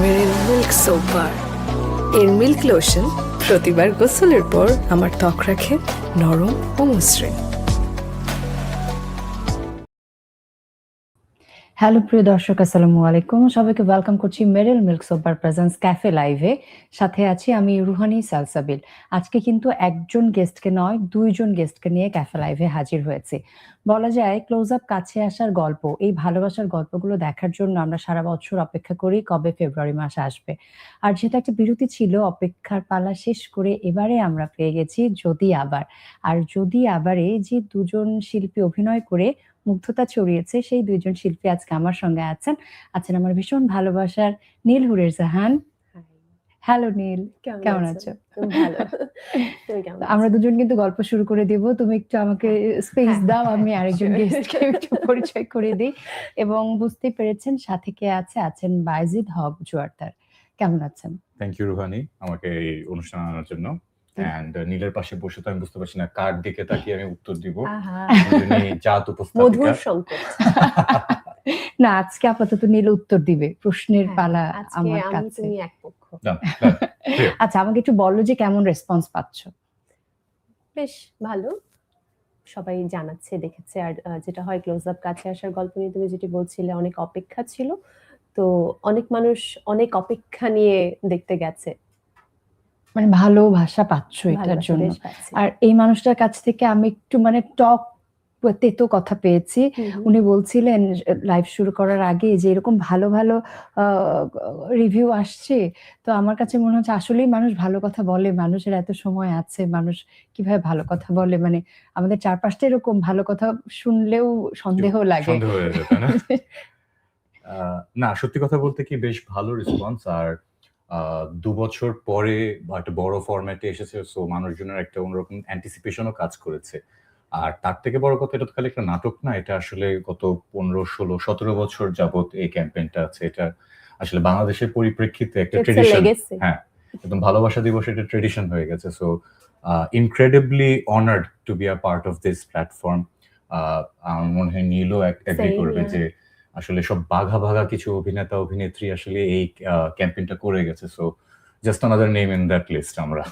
মেরিল milk soap bar এর milk lotion প্রতিবার গোসলের পর আমার ত্বক রাখে নরম ও মসৃণ। হ্যালো প্রিয় দর্শক, আসসালামু আলাইকুম। সবাইকে ওয়েলকাম করছি মেরিল মিল্ক সোপার প্রেজেন্স ক্যাফে লাইভে সাথে আছি আমি রুহানি সালসাবিল। আজকে কিন্তু একজন গেস্টকে নয়, দুইজন গেস্টকে নিয়ে ক্যাফে লাইভে হাজির হয়েছে। বলা যায় ক্লোজ আপ কাছে আসার গল্প, এই ভালোবাসার গল্পগুলো দেখার জন্য আমরা সারা বছর অপেক্ষা করি কবে ফেব্রুয়ারি মাস আসবে। আর যেটা একটা বিরতি ছিল, অপেক্ষার পালা শেষ করে এবারে আমরা পেয়ে গেছি যদি আবার। আর যদি আবারে যে দুজন শিল্পী অভিনয় করে মুগ্ধতা ছড়িয়েছে সেই দুইজন শিল্পী আজকে আমার সঙ্গে আছেন। আছেন আমার ভীষণ ভালোবাসার নীল হুরের জাহান। হ্যালো নীল। কেমন আছো? আমরা দুজন কিন্তু গল্প শুরু করে দেব। তুমি একটু আমাকে স্পেস হ্যাঁ, দাও আমি আরেকজন গেস্টকে একটু পরিচয় করে দিই। এবং বুঝতেই পেরেছেন সাথে কে আছে? আছেন বাইজিদ হক জুয়ারদার কেমন আছেন? থ্যাংক ইউ রুহানি আমাকে এই অনুষ্ঠান আনার জন্য। অ্যান্ড নীলের পাশে বসে তো আমি বুঝতে পারছি না কার দিকে তাকিয়ে আমি উত্তর দিব। জাত মধুর সংকট না আজকে আপাতত নীল উত্তর দিবে। প্রশ্নের হ্যাঁ, পালা আমার কাছে. আচ্ছা আমাকে একটু বলো যে কেমন রেসপন্স পাচ্ছ? বেশ ভালো। সবাই জানাচ্ছে দেখেছে। আর যেটা হয় ক্লোজ আপ কাছে আসার গল্প নিয়ে তুমি যেটি বলছিলে অনেক অপেক্ষা ছিল। তো অনেক মানুষ অনেক অপেক্ষা নিয়ে দেখতে গেছে। মানে ভালোবাসা পাচ্ছ এটার জন্য। আর এই মানুষটার কাছ থেকে আমি একটু মানে টক তেতো কথা পেয়েছি। উনি বলছিলেন লাইভ শুরু করার আগে যে এরকম ভালো ভালো রিভিউ আসছে তো আমার কাছে মনে হচ্ছে আসলেই মানুষ ভালো কথা বলে। মানুষের এত সময় আছে মানুষ কীভাবে ভালো কথা বলে? মানে আমাদের চারপাশটা এরকম ভালো কথা শুনলেও সন্দেহ লাগে। না? আহ, না সত্যি কথা বলতে কি বেশ ভালো রেসপন্স আর দু বছর পরে বা একটা বড় ফরম্যাটে এসেছে সো মানুষজনের একটা অন্যরকম অ্যান্টিসিপেশনও কাজ করেছে। আর তার থেকে বড় কথা এটা তো খালি একটা নাটক না এটা আসলে গত পনেরো ষোলো সতেরো বছর যাবত এই ক্যাম্পেইনটা আছে। এটা আসলে বাংলাদেশের পরিপ্রেক্ষিতে একটা ট্রেডিশন হ্যাঁ একদম ভালোবাসা দিবস এটা ট্রেডিশন হয়ে গেছে। So incredibly honoured to be a part of this platform আমার মনে হয় নীলও এগ্রি করবে যে আসলে সব বাঘা ভাগা কিছু অভিনেতা অভিনেত্রী আসলে এই ক্যাম্পেইনটা করে গেছে so just another name in that list আমরা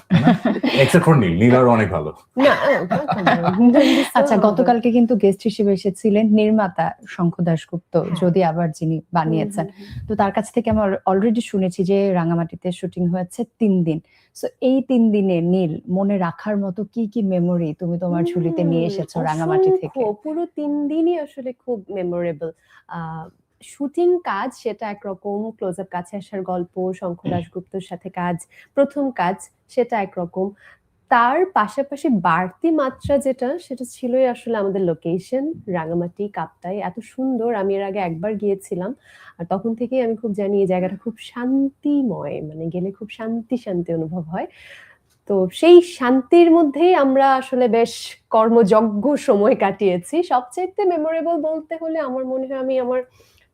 এক্সেপ্ট ফর নীল নীল আরও অনেক ভালো। আচ্ছা গতকালকে কিন্তু গেস্ট হিসেবে এসেছিলেন নির্মাতা শঙ্খ দাশগুপ্ত হ্যাঁ। যদি আবার যিনি বানিয়েছেন। তো তার কাছ থেকে আমি অলরেডি শুনেছি যে রাঙামাটিতে শুটিং হয়েছে তিন দিন। সো এই তিন দিনে নীল মনে রাখার মতো কি কি মেমোরি তুমি তোমার ঝুলিতে নিয়ে এসেছ রাঙামাটি থেকে? পুরো তিন দিনই আসলে খুব মেমোরেবল শুটিং কাজ সেটা একরকম ক্লোজ আপ কাছে আসার গল্প শঙ্খ দাসগুপ্তর সাথে কাজ প্রথম কাজ সেটা একরকম। তার পাশাপাশি বাড়তি মাত্রা যেটা সেটা ছিলই আসলে আমাদের লোকেশন রাঙামাটি কাপ্তাই। এত সুন্দর আমি এর আগে একবার গিয়েছিলাম। আর তখন থেকেই আমি খুব জানি এই জায়গাটা খুব শান্তিময় মানে গেলে খুব শান্তি শান্তি অনুভব হয়। তো সেই শান্তির মধ্যেই আমরা আসলে বেশ কর্মযজ্ঞ সময় কাটিয়েছি। সবচেয়ে মেমোরেবল বলতে হলে আমার মনে হয় আমি আমার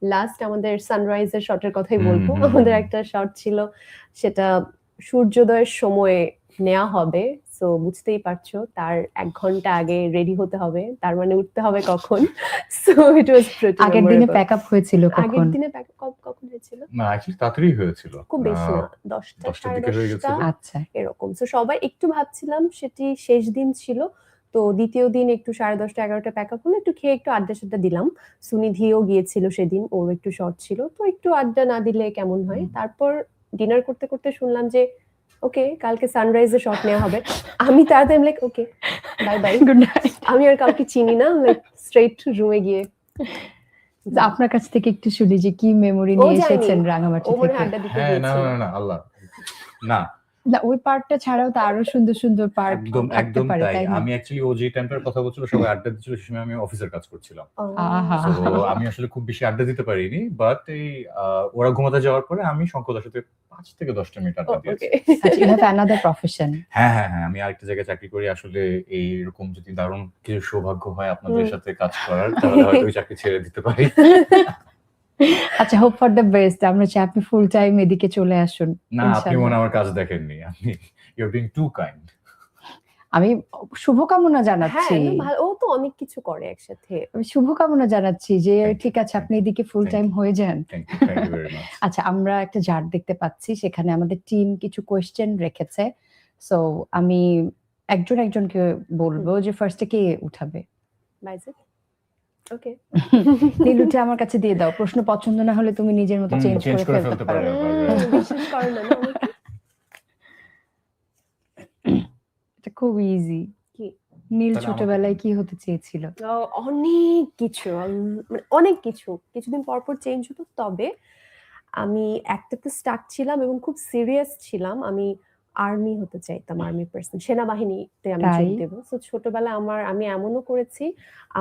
লাস্ট আমাদের সানরাইজের শটের কথাই বলব। আমাদের একটা শট ছিল সেটা সূর্যোদয়ের সময় নেওয়া হবে। সো বুঝতেই পারছ তার এক ঘণ্টা আগে রেডি হতে হবে। তার মানে উঠতে হবে কখন? সো ইট ওয়াজ আগের দিনে প্যাক আপ হয়েছিল আগের দিনে pack- কব- কখন হয়েছিল? না অ্যাকচুয়ালি তাড়াতাড়ি হয়েছিল। খুব বেশি না দশটা দশটার সাড়ে দিকে হয়ে গেছিল। আচ্ছা। এরকম। তো সবাই একটু ভাবছিলাম সেটি শেষ দিন ছিল। তো দ্বিতীয় দিন একটু সাড়ে দশটা এগারোটা প্যাক আপ হলো। একটু খেয়ে একটু আড্ডা সাড্ডা দিলাম। সুনিধিও গিয়েছিল সেদিন ওর একটু শর্ট ছিল। তো একটু আড্ডা না দিলে কেমন হয়? তারপর ডিনার করতে করতে শুনলাম যে ওকে কালকে সানরাইজে শট নেওয়া হবে। আমি তাড়াতাড়ি like okay bye bye good night আমি আর কাউকে চিনি না লাইক স্ট্রেট রুমে গিয়ে। আপনার কাছ থেকে একটু শুনি যে কি মেমোরি নিয়ে এসেছেন রাঙামাটি থেকে। হ্যাঁ না না না আল্লাহ। না না ওই পার্টটা ছাড়াও তো আরও সুন্দর সুন্দর পার্ট একদম একদম তাই। আমি অ্যাকচুয়ালি ও যে টাইমটার কথা বলছিল সবাই আড্ডা দিচ্ছিল সে সময় আমি অফিসের কাজ করছিলাম। আমি আসলে খুব বেশি আড্ডা দিতে পারিনি বাট এই আহ, ওরা ঘুমাতে যাওয়ার পরে আমি শঙ্কদার সাথে পাঁচ থেকে দশটা মিনিট আড্ডা দিয়েছি। ওকে আচ্ছা ইউ হ্যাভ অ্যানাদার প্রফেশন হ্যাঁ হ্যাঁ হ্যাঁ আমি আরেকটা জায়গায় চাকরি করি আসলে এইরকম যদি দারুণ কিছু সৌভাগ্য হয় আপনাদের সাথে কাজ করার তাহলে হয়তো ওই চাকরি ছেড়ে দিতে পারি। আচ্ছা হোপ ফর দ্য বেস্ট আমরা চাই আপনি ফুল টাইম এদিকে চলে আসুন না আপনি। মনে আমার কাজ দেখেননি। আপনি ইউর বিং টু কাইন্ড আমি শুভকামনা হ্যাঁ জানাচ্ছি না, ও তো অনেক কিছু করে একসাথে। আমি শুভকামনা জানাচ্ছি যে ঠিক আছে আপনি এদিকে ফুল টাইম হয়ে যান। ইউ ইউ আচ্ছা আমরা একটা জার দেখতে পাচ্ছি সেখানে আমাদের টিম কিছু কোয়েশ্চেন রেখেছে। সো আমি একজন একজনকে বলব যে ফার্স্টে কে উঠাবে? বাইজে ওকে নীলুটি আমার কাছে দিয়ে দাও। প্রশ্ন পছন্দ না হলে তুমি নিজের মতো চেঞ্জ করে ফেলতে পারো পারো। বিশ্বাস করে না না এটা খুব ইজি নীল ছোটবেলায় কি হতে চেয়েছিল? অনেক কিছু মানে অনেক কিছু। কিছুদিন পর পর চেঞ্জ হতো তবে আমি একটাতে স্টাক ছিলাম এবং খুব সিরিয়াস ছিলাম। আমি আর্মি হতে চাইতাম আর্মি পার্সন সেনাবাহিনীতে আমি যোগ দেব। তো ছোটবেলায় আমার আমি এমনও করেছি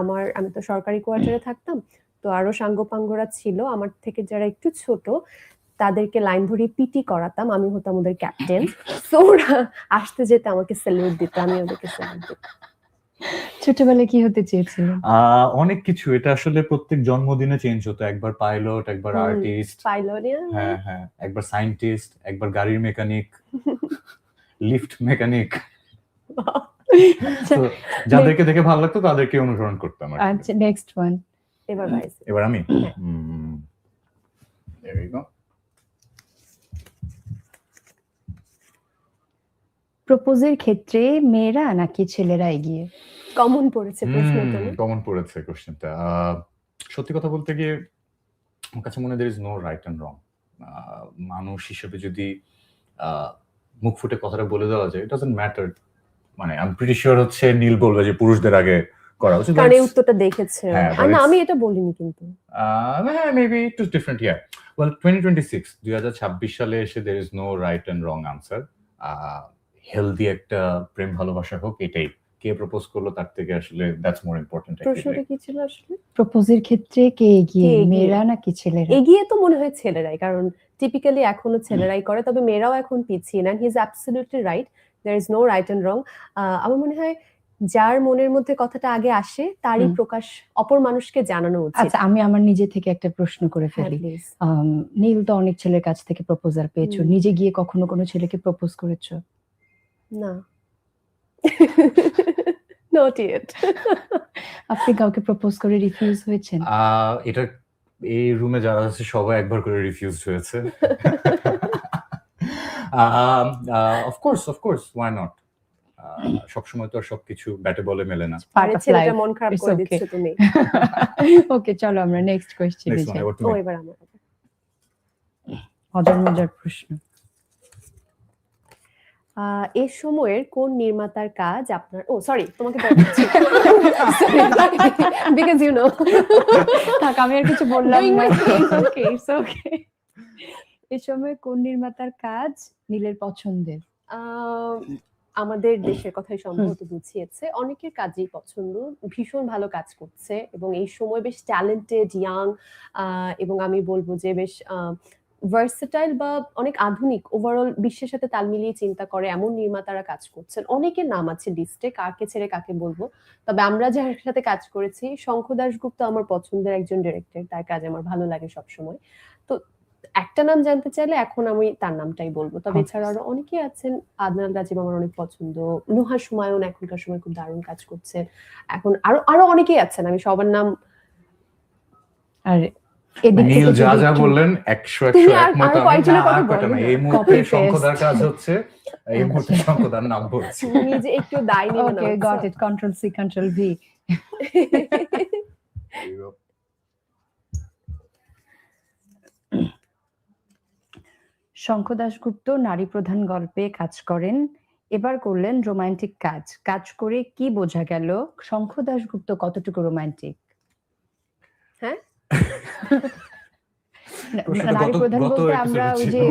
আমার আমি তো সরকারি কোয়ার্টারে থাকতাম তো আরও সাঙ্গপাঙ্গরা ছিল আমার থেকে যারা একটু ছোট তাদেরকে লাইন ধরে পিটি করাতাম আমি হতাম ওদের ক্যাপ্টেন তো ওরা আসতে যেতে আমাকে স্যালিউট দিত আমি ওদেরকে স্যালিউট দিতাম। ছোটবেলায় কি হতে চেয়েছিল? আহ, অনেক কিছু। এটা আসলে প্রত্যেক জন্মদিনে চেঞ্জ হতো। একবার পাইলট একবার আর্টিস্ট পাইলট হ্যাঁ হ্যাঁ। একবার সায়েন্টিস্ট একবার গাড়ির মেকানিক লিফট মেকানিক যাদেরকে দেখে ভালো লাগতো তাদেরকে অনুসরণ করতাম। আচ্ছা নেক্সট ওয়ান এবার ভাইস এবার আমি? হ্যাঁ। there go. প্রপোজের ক্ষেত্রে মেয়েরা নাকি ছেলেরা এগিয়ে? কমন পড়েছে প্রশ্নটা। কমন পড়েছে কোশ্চেনটা সত্যি কথা বলতে গিয়ে আমার কাছে মনে হয় there is no right and wrong মানুষ হিসেবে যদি মুখ ফুটে কথাটা বলে দেওয়া যায় ইট ডাজন্ট ম্যাটার মানে আমি প্রিটি শিওর হচ্ছে নীল বলবে যে পুরুষদের আগে করা উচিত কারণ এই উত্তরটা দেখেছে। হ্যাঁ, না আমি এটা বলিনি কিন্তু। Maybe it is different year well twenty twenty six দুই হাজার ছাব্বিশ সালে এসে there is no right and wrong answer healthy একটা প্রেম ভালোবাসা হোক এটাই। কে প্রপোজ করল তার থেকে আসলে দ্যাটস মোর ইম্পর্টেন্ট প্রশ্নটা কি ছিল আসলে? প্রপোজের ক্ষেত্রে কে এগিয়ে? মেয়েরা নাকি ছেলেরা? এগিয়ে তো মনে হয় ছেলেরাই কারণ টিপিক্যালি এখনও ছেলেরাই করে তবে মেয়েরাও এখন পিছিয়ে নেন he is absolutely right there is no right and wrong আমার মনে হয় যার মনের মধ্যে কথাটা আগে আসে তারই প্রকাশ অপর মানুষকে জানানো উচিত। আচ্ছা আমি আমার নিজে থেকে একটা প্রশ্ন করে হ্যাঁ ফেলি। নীল তো অনেক ছেলের কাছ থেকে প্রপোজাল পেয়েছ নিজে গিয়ে কখনো কোনো ছেলেকে প্রপোজ করেছ? না। নট ইয়েট আপনি কাউকে প্রপোজ করে রিফিউজ হয়েছেন? আহ, এটা এই রুমে যারা আছে সবাই একবার করে রিফিউজ হয়েছে। অফকোর্স অফকোর্স ওয়াই নট সবসময় তো আর সবকিছু ব্যাটে বলে মেলে না। আরে ছেলেটা মন খারাপ করে. দিচ্ছ তুমি। ওকে চলো আমরা নেক্সট কোয়েশ্চেনে যাই। ও এবার আমার। মজার প্রশ্ন। আহ, এ সময়ের কোন নির্মাতার কাজ আপনার ও সরি তোমাকে বিকজ ইউ নো থাক আমি আর কিছু বললাম না। ওকে ইটস ওকে এই সময় কোন নির্মাতার কাজ নীলের পছন্দের? আমাদের দেশের কথাই সম্ভবত বুঝিয়েছে। অনেকের কাজই পছন্দ ভীষণ ভালো কাজ করছে এবং এই সময় বেশ ট্যালেন্টেড ইয়াং এবং আমি বলব যে বেশ ভার্সেটাইল বা অনেক আধুনিক ওভারঅল বিশ্বের সাথে তাল মিলিয়ে চিন্তা করে এমন নির্মাতারা কাজ করছেন। অনেকের নাম আছে লিস্টে কাকে ছেড়ে কাকে বলব। তবে আমরা যার সাথে কাজ করেছি শঙ্খ দাশগুপ্ত আমার পছন্দের একজন ডিরেক্টর তার কাজ আমার ভালো লাগে সবসময়। তো একটা নাম জানতে চাইলে এখন আমি তার নামটাই বলব। তবে এছাড়া আরও অনেকেই আছেন আদনান রাজীব আমার অনেক পছন্দ নুহা সুমায়ন এখনকার সময় খুব দারুণ কাজ করছেন এখন আরও আরও অনেকেই আছেন আমি সবার নাম আর নীল যা যা একটু- বললেন একশো একশো একমত আমি না, আর না। এই মুহূর্তে শঙ্কদার কাজ হচ্ছে এই মুহূর্তে শঙ্কদার নাম বলছি। নিজে একটু দায় নিবে না okay got it control C control V Shankha Dasgupta নারী প্রধান গল্পে কাজ করেন। এবার করলেন রোমান্টিক কাজ। কাজ করে কি বোঝা গেল? শঙ্খ দাশগুপ্ত কতটুকু রোমান্টিক হ্যাঁ? নারী প্রধান বলতে আমরা ওই যে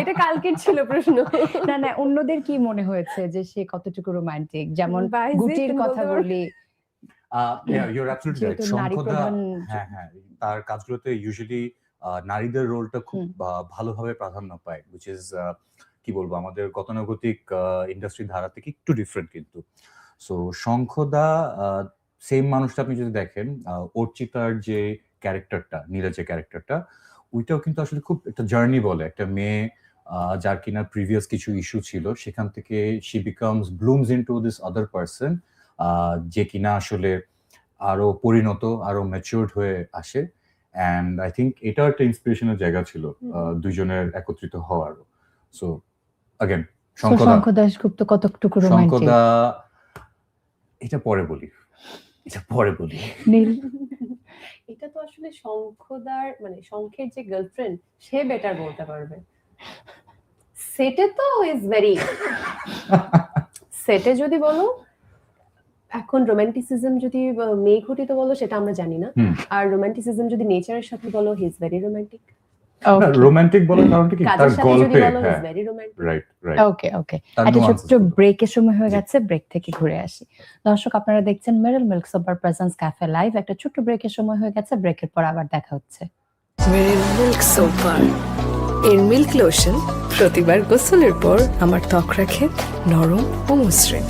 এটা কালকের ছিল প্রশ্ন। না না অন্যদের কি মনে হয়েছে যে সে কতটুকু রোমান্টিক যেমন গুটির কথা বলি। ইউর অ্যাবসলিউটলি রাইট শঙ্কদা হ্যাঁ হ্যাঁ তার কাজগুলোতে ইউজুয়ালি নারীদের রোলটা খুব। ভালোভাবে প্রাধান্য পায় উইচ ইজ কি বলব আমাদের গতানুগতিক ইন্ডাস্ট্রি ধারা থেকে একটু ডিফারেন্ট কিন্তু। সো শঙ্খদা সেম মানুষটা আপনি যদি দেখেন আহ, অর্চিতার যে ক্যারেক্টারটা নীলের যে ক্যারেক্টারটা ওইটাও কিন্তু আসলে খুব একটা জার্নি বলে। একটা মেয়ে যার কিনা প্রিভিয়াস কিছু ইস্যু ছিল সেখান থেকে she becomes blooms in to this other person যে কিনা আসলে আরও পরিণত আরও ম্যাচিউরড হয়ে আসে। অ্যান্ড আই থিঙ্ক এটাও একটা ইন্সপিরেশনের জায়গা ছিল দুইজনের একত্রিত হওয়ার সো শঙ্কদা দাশগুপ্ত কতটুকু রোমান্টিক এটা পরে বলি। এটা পরে বলি। নীল এটা তো আসলে শঙ্খদার মানে শঙ্খের যে গার্লফ্রেন্ড সে বেটার বলতে পারবে। সেটে তো ইজ ভেরি সেটে যদি বলো এখন রোমান্টিসিজম যদি মেয়ে ঘটিত বলো সেটা আমরা জানি না। আর রোমান্টিসিজম যদি নেচারের সাথে বলো he is very romantic romantic বলার কারণটা কি? তার গল্পে রাইট রাইট ওকে ওকে একটা ছোট্ট। ব্রেকের সময় হয়ে গেছে ব্রেক থেকে ঘুরে আসি। দর্শক আপনারা দেখছেন মেরিল মিল্ক সোপার প্রেজেন্স ক্যাফে লাইভ একটা ছোট্ট ব্রেকের সময় হয়ে গেছে ব্রেকের পর আবার দেখা হচ্ছে। মেরিল মিল্ক সোপার এর মিল্ক লোশন প্রতিবার গোসলের পর আমার ত্বক রাখে নরম ও মসৃণ।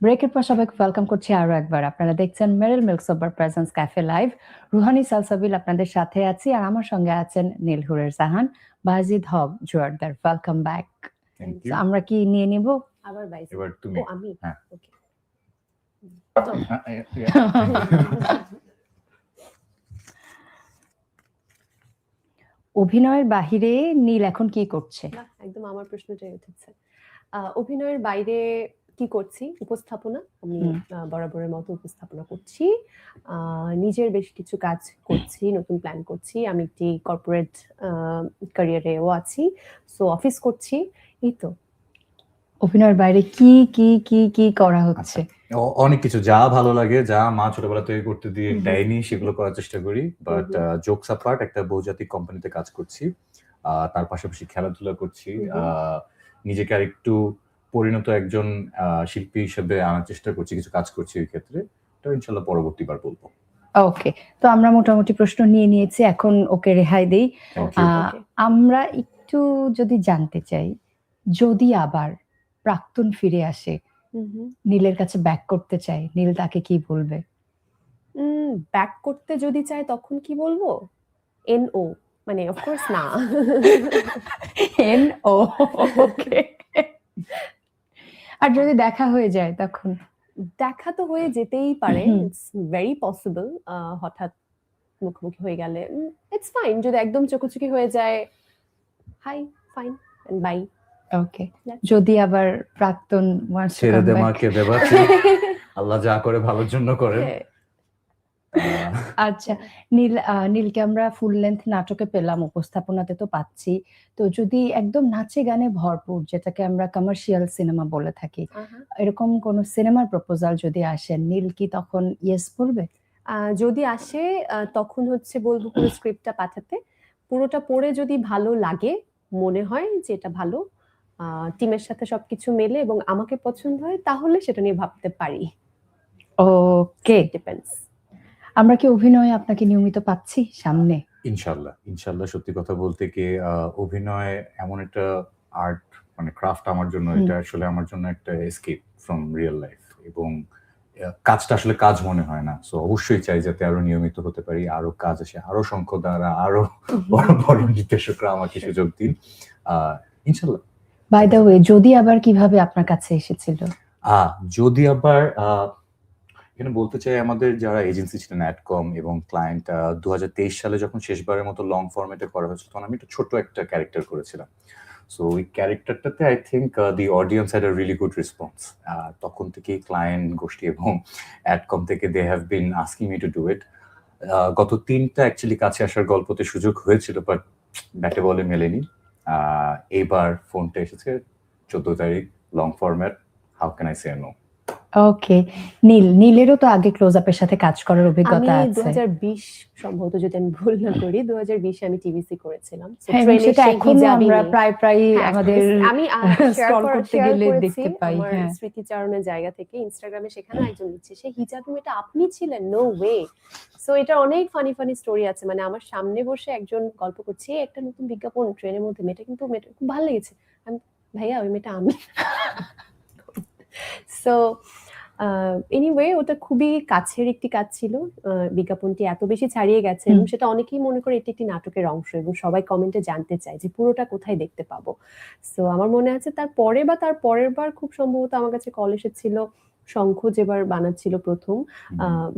ব্রেকের পর সবাইকে ওয়েলকাম করছি আরও একবার। আপনারা দেখছেন Meril milk super presence cafe live Ruhani Salsabil আপনাদের সাথে আছি আর আমার সঙ্গে আছেন নীলহুরের জাহান বাজিদ হক জোয়ারদার। ওয়েলকাম ব্যাক আমরা কি নিয়ে নিব? আবার বাইস এবার তুমি। আমি? হ্যাঁ। ওকে অভিনয়ের বাহিরে নীল এখন কি করছে? একদম আমার প্রশ্নটাই উঠেছে। আহ, অভিনয়ের বাইরে কি করছি? উপস্থাপনা। আমি বরাবরের মতো উপস্থাপনা করছি। নিজের বেশ কিছু কাজ করছি নতুন প্ল্যান করছি। আমি একটি কর্পোরেট ক্যারিয়ারেও আছি। সো অফিস করছি। এই তো। অভিনয়ের বাইরে কি কি কি কি করা হচ্ছে? অনেক কিছু। যা ভালো লাগে যা মা ছোটবেলা থেকে করতে দিয়ে। দেয়নি সেগুলো করার চেষ্টা করি। বাট জোকস আপার্ট একটা বহুজাতিক কোম্পানিতে কাজ করছি। তার পাশাপাশি খেলাধুলা করছি। নিজেকে আর একটু পরিণত একজন আহ, শিল্পী হিসেবে আনার চেষ্টা করছি কিছু কাজ করছি এই ক্ষেত্রে। তো ইনশাল্লাহ পরবর্তীবার বলব। ওকে তো আমরা মোটামুটি প্রশ্ন নিয়ে নিয়েছি এখন ওকে রেহাই দেই। আহ, আমরা একটু যদি জানতে চাই যদি আবার প্রাক্তন ফিরে আসে নীলের কাছে ব্যাক করতে চাই নীল তাকে কি বলবে? ব্যাক করতে যদি চায় তখন কি বলব? এন ও মানে অফকোর্স না। এন ও ওকে আর যদি দেখা হয়ে যায় তখন? দেখা তো হয়ে যেতেই পারে। ইটস ভেরি পসিবল হঠাৎ মুখোমুখি হয়ে গেলে ইটস ফাইন যদি একদম চোখোচুকি হয়ে যায় হাই ফাইন বাই ওকে যদি আবার প্রাক্তন ছেড়ে দে মাকে দেবা আল্লাহ যা করে ভালোর জন্য করে হ্যাঁ। আচ্ছা নীল নীলকে আমরা ফুল লেন্থ নাটকে পেলাম উপস্থাপনাতে তো পাচ্ছি। তো যদি একদম নাচে গানে ভরপুর যেটাকে আমরা কমার্শিয়াল সিনেমা বলে থাকি এরকম কোন সিনেমার প্রপোজাল যদি আসে নীল কি তখন ইয়েস আহ, যদি আসে তখন হচ্ছে বলব পুরো স্ক্রিপ্টটা পাঠাতে। পুরোটা পড়ে যদি ভালো লাগে মনে হয় যে এটা ভালো টিমের সাথে সবকিছু মেলে এবং আমাকে পছন্দ হয় তাহলে সেটা নিয়ে ভাবতে পারি। ওকে ডিপেন্ডস আমরা কি অভিনয়ে আপনাকে নিয়মিত পাচ্ছি সামনে? ইনশাল্লাহ ইনশাল্লাহ সত্যি কথা বলতে কি অভিনয় এমন একটা আর্ট মানে ক্রাফট আমার জন্য এটা আসলে আমার জন্য একটা এসকেপ ফ্রম রিয়েল লাইফ এবং কাজটা আসলে কাজ মনে হয় না। সো অবশ্যই চাই যাতে আরও নিয়মিত হতে পারি আরও কাজ আসে আরও সংখ্য দ্বারা আরও বড় বড় নির্দেশকরা আমাকে সুযোগ দিন। আহ, ইনশাল্লাহ। বাই দ্য ওয়ে যদি আবার কীভাবে আপনার কাছে এসেছিল? যদি আবার এখানে বলতে চাই আমাদের যারা এজেন্সি ছিলেন অ্যাডকম এবং ক্লায়েন্ট দুহাজার তেইশ সালে যখন শেষবারের মতো লং ফরম্যাটে করা হয়েছিল, তখন আমি একটা ছোট একটা ক্যারেক্টার করেছিলাম। সো ওই ক্যারেক্টারটাতে I think the audience had a really good response তখন থেকেই ক্লায়েন্ট গোষ্ঠী এবং অ্যাডকম থেকে they have been asking me to do it গত তিনটা অ্যাকচুয়ালি কাছে আসার গল্পতে সুযোগ হয়েছিল বাট ব্যাটে বলে মেলেনি। এবার ফোনটা এসেছে, চোদ্দ তারিখ long format how can I say no okay Neel নীলেরও তো আগে ক্লোজ আপের সাথে কাজ করার আমি অভিজ্ঞতা আছে সম্ভবত যদি আমি ভুল না করি দু হাজার বিশে আমি টিভিসি করেছিলাম। হ্যাঁ, সেটা এখনও আমরা প্রায় প্রায় হ্যাঁ, আমাদের আমি শেয়ার করতে গেলে দেখতে পাই, হ্যাঁ। স্মৃতিচারণের জায়গা থেকে। ইনস্টাগ্রামে সেখানে একজন দিচ্ছে সেই হিজাবি মেয়েটা আপনি ছিলেন? নো ওয়ে সো এটা অনেক ফানি ফানি স্টোরি আছে। মানে আমার সামনে বসে একজন গল্প করছে একটা নতুন বিজ্ঞাপন ট্রেনের মধ্যে। মেয়েটা কিন্তু মেয়েটা খুব ভালো লেগেছে। আমি ভাইয়া ওই মেয়েটা আমি। সো এনিওয়ে ওটা খুবই কাছের একটি কাজ ছিল। বিজ্ঞাপনটি এত বেশি ছাড়িয়ে গেছে এবং সেটা অনেকেই মনে করে এটি একটি নাটকের অংশ এবং সবাই কমেন্টে জানতে চায় যে পুরোটা কোথায় দেখতে পাবো। সো আমার মনে আছে তার পরে বা তার পরের বার খুব সম্ভবত আমার কাছে কল এসেছিল। শঙ্খ যেবার বানাচ্ছিল প্রথম।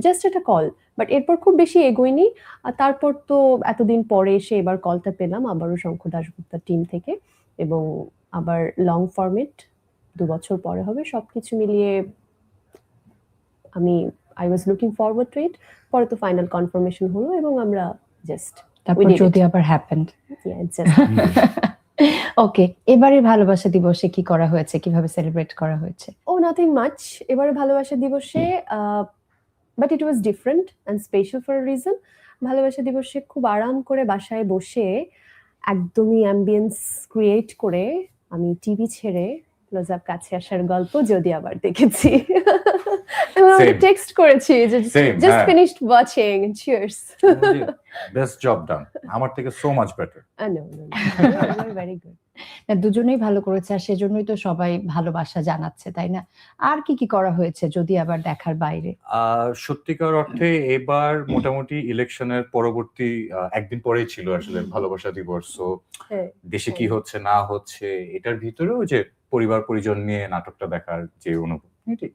জাস্ট একটা কল বাট এরপর খুব বেশি এগোয়নি। আর তারপর তো এতদিন পরে এসে এবার কলটা পেলাম আবারও শঙ্খ দাশগুপ্তার টিম থেকে এবং আবার লং ফরমেট দু বছর পরে হবে সবকিছু মিলিয়ে আমি I was looking forward to it পরে তো ফাইনাল কনফার্মেশন হলো এবং আমরা জাস্ট তারপর যদি আবার হ্যাপেন্ড ওকে এবারে ভালোবাসা দিবসে কি করা হয়েছে? কীভাবে সেলিব্রেট করা হয়েছে? ও নাথিং মাচ এবারে ভালোবাসা দিবসে but it was different and special for reason ভালোবাসা দিবসে খুব আরাম করে বাসায় বসে একদমই অ্যাম্বিয়েন্স ক্রিয়েট করে আমি টিভি ছেড়ে ক্লোজ আপ কাছে আসার গল্প যদি আবার দেখেছি। টেক্সট করেছি just. Finished watching cheers best job done আমার থেকে so much better no no very good না, দুজনেই ভালো করেছে আর সেজন্যই তো সবাই ভালোবাসা জানাচ্ছে তাই না? আর কি কি করা হয়েছে যদি আবার দেখার বাইরে? সত্যিকার অর্থে এবার মোটামুটি ইলেকশনের পরবর্তী একদিন পরেই ছিল আসলে ভালোবাসা দিবস। সো হ্যাঁ দেশে কি হচ্ছে না হচ্ছে এটার ভিতরেও যে পরিবার পরিজন নিয়ে নাটকটা দেখার যে অনুভূতি।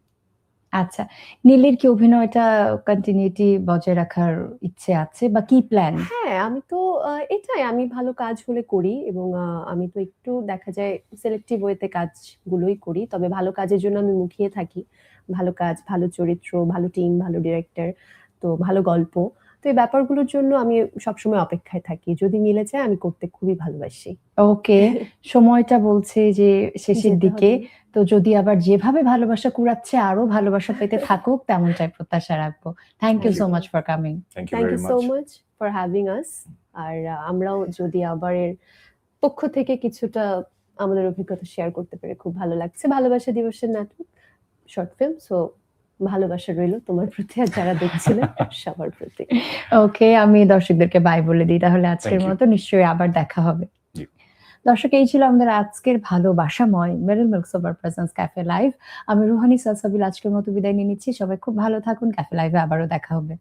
আচ্ছা নীলের কি অভিনয়টা কন্টিনিউটি বজায় রাখার ইচ্ছে আছে বা কি প্ল্যান হ্যাঁ আমি তো এটাই আমি ভালো কাজ হলে করি এবং আমি তো একটু দেখা যায় সিলেক্টিভ ওয়েতে কাজগুলোই করি। তবে ভালো কাজের জন্য আমি মুখিয়ে থাকি। ভালো কাজ, ভালো চরিত্র, ভালো টিম ভালো ডিরেক্টর তো ভালো গল্প। তো এই ব্যাপারগুলোর জন্য আমি সবসময় অপেক্ষায় থাকি। যদি মিলে যায় আমি করতে খুবই ভালোবাসি। ওকে সময়টা বলছে যে শেষের দিকে। তো যদি আবার যেভাবে ভালোবাসা কুড়াচ্ছে আরও ভালোবাসা পেতে থাকুক তেমনটাই প্রত্যাশা রাখব। Thank you so much for coming thank you so much much for having us আর আমরাও যদি আবার এর পক্ষ থেকে কিছুটা আমাদের অভিজ্ঞতা শেয়ার করতে পেরে খুব ভালো লাগছে। ভালোবাসা দিবসের নাটক শর্ট ফিল্ম সো ভালোবাসা রইল তোমার প্রতি আর যারা দেখছিলেন সবার প্রতি। ওকে আমি দর্শকদেরকে বাই বলে দিই তাহলে আজকের মতো নিশ্চয়ই আবার দেখা হবে। দর্শক এই ছিল আমাদের আজকের ভালোবাসাময় Meril milk super presence cafe live আমি রুহানি সালসাবিল আজকের মতো বিদায় নিয়ে নিচ্ছি। সবাই খুব ভালো থাকুন। ক্যাফে লাইভে আবারও দেখা হবে।